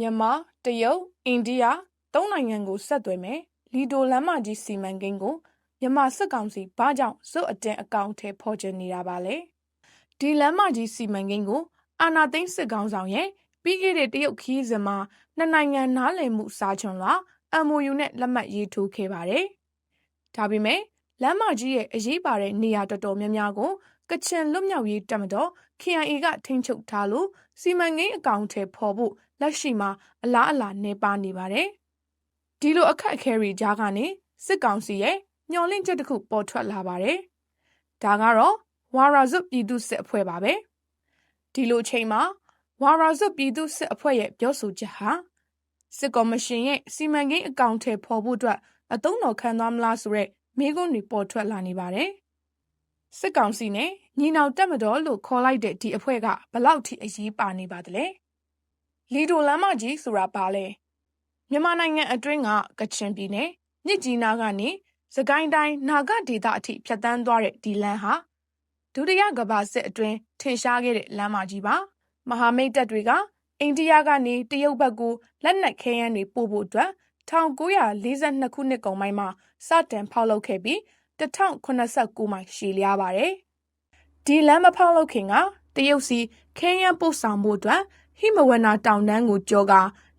မြန်မာတရုတ်အိန္ဒိယသုံးနိုင်ငံကိုဆက်သွယ်မယ်လီဒိုလမ်းမကြီးစီမံကိန်းကိုမြန်မာစစ်ကောင်စီဘာကြောင့်စွတ်အတင်အကောင့်ထဲဖော်ချနေတာပါလဲဒီလမ်းမကြီးစီမံကိန်းကိုအာနာသိန်းစစ်ကောင်ဆောင်ရဲ့ပြီးခဲ့တဲ့တရုတ်ခီးစဉ်မှာနှစ်နိုင်ငံနားလည်မှုစာချွန်လွှာ MOU နဲ့လက်မှတ်ရေးထိုးခဲ့ပါတယ်ဒါပေမဲ့လမ်းမကြီးရဲ့အရေးပါတဲ့နေရာတော်တော်များများကိုကချင်လွတ်မြောက်ရေးတပ်မတော် KIA ကထိန်းချုပ်ထားလို့စီမံကိန်းအကောင့်ထဲပေါ်ဖို့လက်ရှိမှာအလားအလာနေပါနေပါတယ်။ဒီလိုအခက်အခဲတွေကြားကနေစစ်ကောင်စီရဲ့ညှော်လင့်ချက်တစ်ခုပေါ်ထွက်လာပါတယ်။ဒါကတော့ဝါရာဇွတ်ပြည်သူစစ်အဖွဲ့ပါပဲ။ဒီလိုချိန်မှာဝါရာဇွတ်ပြည်သူစစ်အဖွဲ့ရဲ့ပြောဆိုချက်ဟာစစ်ကော်မရှင်ရဲ့စီမံကိန်းအကောင့်ထဲပေါ်ဖို့အတွက်အသုံးတော်ခံသွားမလားဆိုတဲ့မေးခွန်းတွေပေါ်ထွက်လာနေပါတယ်။ စစ်ကောင်စီနဲ့ညီနောင်တက်မတော်လို့ခေါ်လိုက်တဲ့ဒီအဖွဲ့ကဘလောက်ထိအရေးပါနေပါသလဲလီဒိုလမ်းမကြီးဆိုတာပါလဲမြန်မာနိုင်ငံအတွင်းကကချင်ပြည်နယ်မြစ်ကြီးနားကနေစကိုင်းတိုင်းနာဂဒေသအထိဖြတ်တန်းသွားတဲ့ဒီလမ်းဟာဒုတိယကမ္ဘာစစ်အတွင်းထင်ရှားခဲ့တဲ့လမ်းမကြီးပါမဟာမိတ်တပ်တွေကအိန္ဒိယကနေတရုတ်ဘက်ကိုလက်နက်ခဲယမ်းတွေပို့ဖို့အတွက်1942ခုနှစ်ကုန်ပိုင်းမှာစတင်ဖောက်လုပ်ခဲ့ပြီး 1089မိုင်ရှည်လျားပါတယ်။ဒီလမ်းမဖောက်လုပ်ခင်ကတရုတ်စီခဲယမ်းပို့ဆောင်မှုအတွက်ဟိမဝနာတောင်တန်းကိုကြောက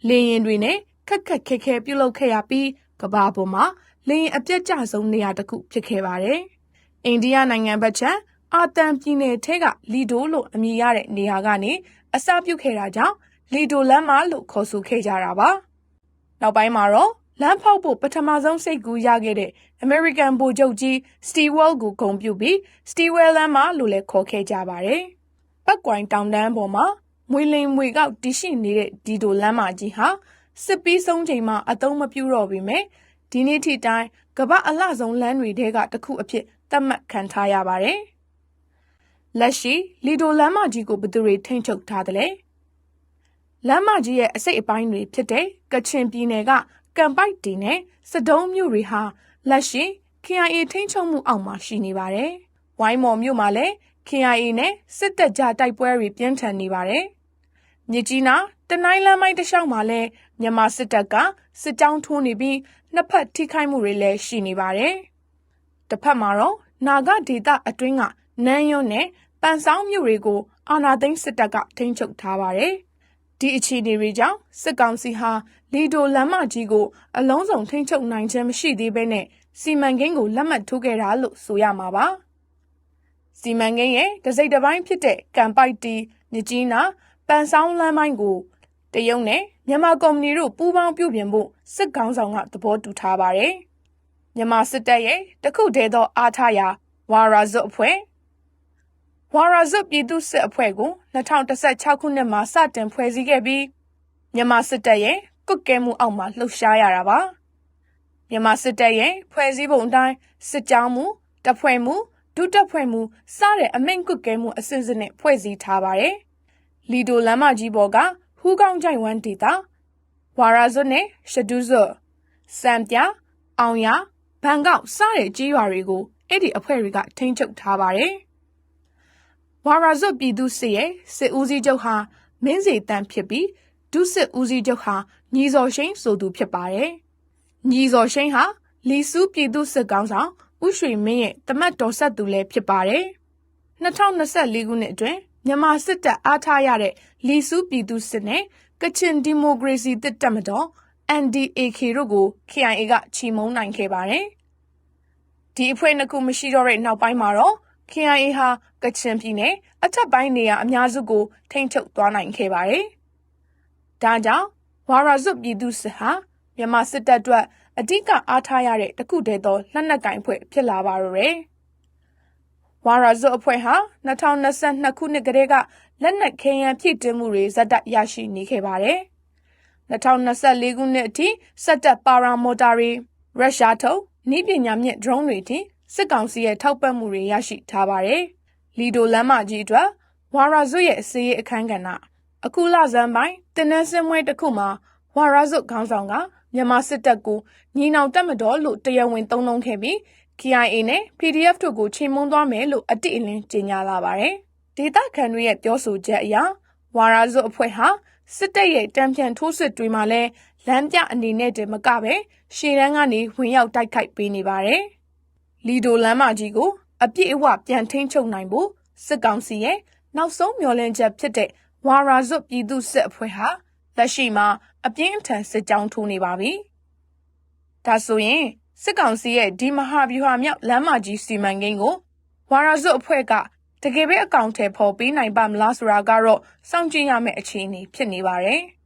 လေရင်တွေနဲ့ခက်ခက်ခဲခဲပြုတ်လုပ်ခဲ့ရပြီးကဘာပေါ်မှာလေရင်အပြတ်ကျဆုံးနေရာတစ်ခုဖြစ်ခဲ့ပါတယ်။အိန္ဒိယနိုင်ငံဘက်ခြမ်းအာတန်ပြည်နယ်ထဲကလီဒိုလို့အမည်ရတဲ့နေရာကနေအစပြုခဲ့တာကြောင့်လီဒိုလမ်းမလို့ခေါ်ဆိုခဲ့ကြတာပါ။နောက်ပိုင်းမှာတော့ လမ်းဖောက်ဖို့ပထမဆုံးစိတ်ကူးရခဲ့တဲ့ American ဗိုလ်ချုပ်ကြီး Stewart ကိုဂုဏ်ပြုပြီး Stewart လမ်းမလို့လည်းခေါ်ခဲ့ကြပါတယ်။ပတ်ကွိုင်တောင်တန်းပေါ်မှာမွေလင်မွေကောက်တည်ရှိနေတဲ့ဒီတိုလမ်းမကြီးဟာစစ်ပြီးဆုံးချိန်မှာအသုံးမပြုတော့ပေမဲ့ဒီနေ့ထိတိုင်းကမ္ဘာအလှဆုံးလမ်းတွေထဲကတစ်ခုအဖြစ်သတ်မှတ်ခံထားရပါတယ်။လက်ရှိလီဒိုလမ်းမကြီးကိုဘယ်သူတွေထိန်းချုပ်ထားသလဲ။လမ်းမကြီးရဲ့အစိတ်အပိုင်းတွေဖြစ်တဲ့ကချင်ပြည်နယ်က ကံပိုက်တီနဲ့စတုံးမြို့တွေဟာလက်ရှိ KIA ထိန်းချုပ်မှုအောက်မှာရှိနေပါတယ်။ဝိုင်းမော်မြို့မှာလည်း KIA နဲ့စစ်တပ်ကြားတိုက်ပွဲတွေပြင်းထန်နေပါတယ်။မြစ်ကြီးနားတနိုင်းလမ်းမိုင်းတစ်လျှောက်မှာလည်းမြန်မာစစ်တပ်ကစစ်ကြောင်းထိုးနေပြီးနှစ်ဖက်ထိခိုက်မှုတွေလည်းရှိနေပါတယ်။တစ်ဖက်မှာတော့နာဂဒေသအတွင်းကနန်းရွန်းနဲ့ပန်ဆောင်မြို့တွေကိုအာဏာသိမ်းစစ်တပ်ကထိန်းချုပ်ထားပါတယ်။ ဒီအခြေအနေတွေကြောင့်စစ်ကောင်စီဟာလီဒိုလမ်းမကြီးကိုအလုံးစုံထိန်းချုပ်နိုင်ခြင်းမရှိသေးဘဲနဲ့စီမံကိန်းကိုလက်မှတ်ထိုးခဲ့တာလို့ဆိုရမှာပါ။စီမံကိန်းရဲ့တစိမ့်တစ်ပိုင်းဖြစ်တဲ့ကံပိုက်တီမြကြီးနာပန်ဆောင်လမ်းပိုင်းကိုတရုတ်နဲ့မြန်မာကုမ္ပဏီတို့ပူးပေါင်းပြုပြင်ဖို့စစ်ကောင်းဆောင်ကသဘောတူထားပါတယ်။မြန်မာစစ်တပ်ရဲ့တခုတည်းသောအားထားရာဝါရာဇွတ်အဖွဲ့ ဝါရာဇွတ်ပြည်သူစစ်အဖွဲ့ကို2016ခုနှစ်မှာစတင်ဖွဲ့စည်းခဲ့ပြီးမြန်မာစစ်တပ်ရဲ့ကုတ်ကဲမှုအောက်မှာလှုပ်ရှားရတာပါ။မြန်မာစစ်တပ်ရဲ့ဖွဲ့စည်းပုံအတိုင်းစစ်ကြောင်းမှုတပ်ဖွဲ့မှုဒုတပ်ဖွဲ့မှုစတဲ့အမိန့်ကုတ်ကဲမှုအစဉ်အဆက်ဖွဲ့စည်းထားပါတယ်။လီဒိုလမ်းမကြီးပေါ်ကဟူးကောင်းကြိုင်ဝမ်ဒေတာဝါရာဇွတ်နဲ့ရှဒူးဇွတ်စံပြအောင်ရဘန်ကောက်စတဲ့ကြီးရွာတွေကိုအဲ့ဒီအဖွဲ့တွေကထိန်းချုပ်ထားပါတယ်။ ဝါရာဇွတ်ပြည်သူစစ်ရဲ့စစ်ဦးစီးချုပ်ဟာမင်းစီတန်းဖြစ်ပြီးဒုစစ်ဦးစီးချုပ်ဟာညီဇော်ရှိန်ဆိုသူဖြစ်ပါတယ်။ညီဇော်ရှိန်ဟာလီစုပြည်သူစစ်ကောင်းဆောင်ဥရွှေမင်းရဲ့တမတ်တော်ဆက်သူလည်းဖြစ်ပါတယ်။2024ခုနှစ်အတွင်းမြန်မာစစ်တပ်အားထားရတဲ့လီစုပြည်သူစစ်နဲ့ကချင်ဒီမိုကရေစီတပ်တပ်မတော် NDAK တို့ကို KIA ကချီမုံနိုင်ခဲ့ပါတယ်။ဒီအဖွဲ့နှစ်ခုမရှိတော့တဲ့နောက်ပိုင်းမှာတော့ KIA ဟာကချင်ပြည်နယ်အထက်ပိုင်းနေရာအများစုကိုထိန်းချုပ်သွားနိုင်ခဲ့ပါတယ်။ဒါကြောင့်ဝါရာဇွတ်ပြည်သူစစ်ဟာမြန်မာစစ်တပ်အတွက်အဓိကအားထားရတဲ့တခုတည်းသောလက်နက်ကင်ဖွဲ့ဖြစ်လာပါတော့တယ်။ဝါရာဇွတ်အဖွဲ့ဟာ2022ခုနှစ်ကတည်းကလက်နက်ခဲယမ်းဖြည့်တင်းမှုတွေဇက်တက်ရရှိနေခဲ့ပါတယ်။2024ခုနှစ်အထိစက်တက်ပါရာမော်တာတွေရုရှားထုတ်နည်းပညာမြင့် drone တွေထိ စစ်ကောင်စီရဲ့ထောက်ပံ့မှုတွေရရှိထားပါတယ်။လီဒိုလမ်းမကြီးအတွက်ဝါရာဇွတ်ရဲ့အစည်းအခမ်းကဏ္ဍအခုလဆန်းပိုင်းတင်းနှန်းစင်မွေးတစ်ခုမှာဝါရာဇွတ်ခေါင်းဆောင်ကမြန်မာစစ်တပ်ကိုညီနောင်တက်မတော်လို့တရားဝင်သုံးနှုန်းခဲ့ပြီး KIA နဲ့ PDF တို့ကိုချိန်မုံသွားမယ်လို့အတိအလင်းကြေညာလာပါတယ်။ဒေသခံတွေရဲ့ပြောဆိုချက်အရဝါရာဇုအဖွဲ့ဟာစစ်တပ်ရဲ့တံပြန်ထိုးစစ်တွေမှာလည်းလမ်းပြအနေနဲ့တည်းမကပဲရှေ့တန်းကနေဝင်ရောက်တိုက်ခိုက်ပေးနေပါတယ်။ လီဒိုလမ်းမကြီးကို အပြည့်အဝပြန်ထိန်းချုပ်နိုင်ဖို့စစ်ကောင်စီရဲ့နောက်ဆုံးမျှော်လင့်ချက်ဖြစ်တဲ့ဝါရာဇွတ်ပြည်သူစစ်အဖွဲ့ဟာလက်ရှိမှာအပြင်းအထန်စစ်ကြောင်းထိုးနေပါပြီ။ဒါဆိုရင်စစ်ကောင်စီရဲ့ဒီမဟာဗျူဟာမြောက်လမ်းမကြီးစီမံကိန်းကိုဝါရာဇွတ်အဖွဲ့ကတကယ်ပဲအကောင့်ထဲပေါ်ပေးနိုင်ပါမလားဆိုတာကတော့စောင့်ကြည့်ရမယ့်အခြေအနေဖြစ်နေပါတယ်။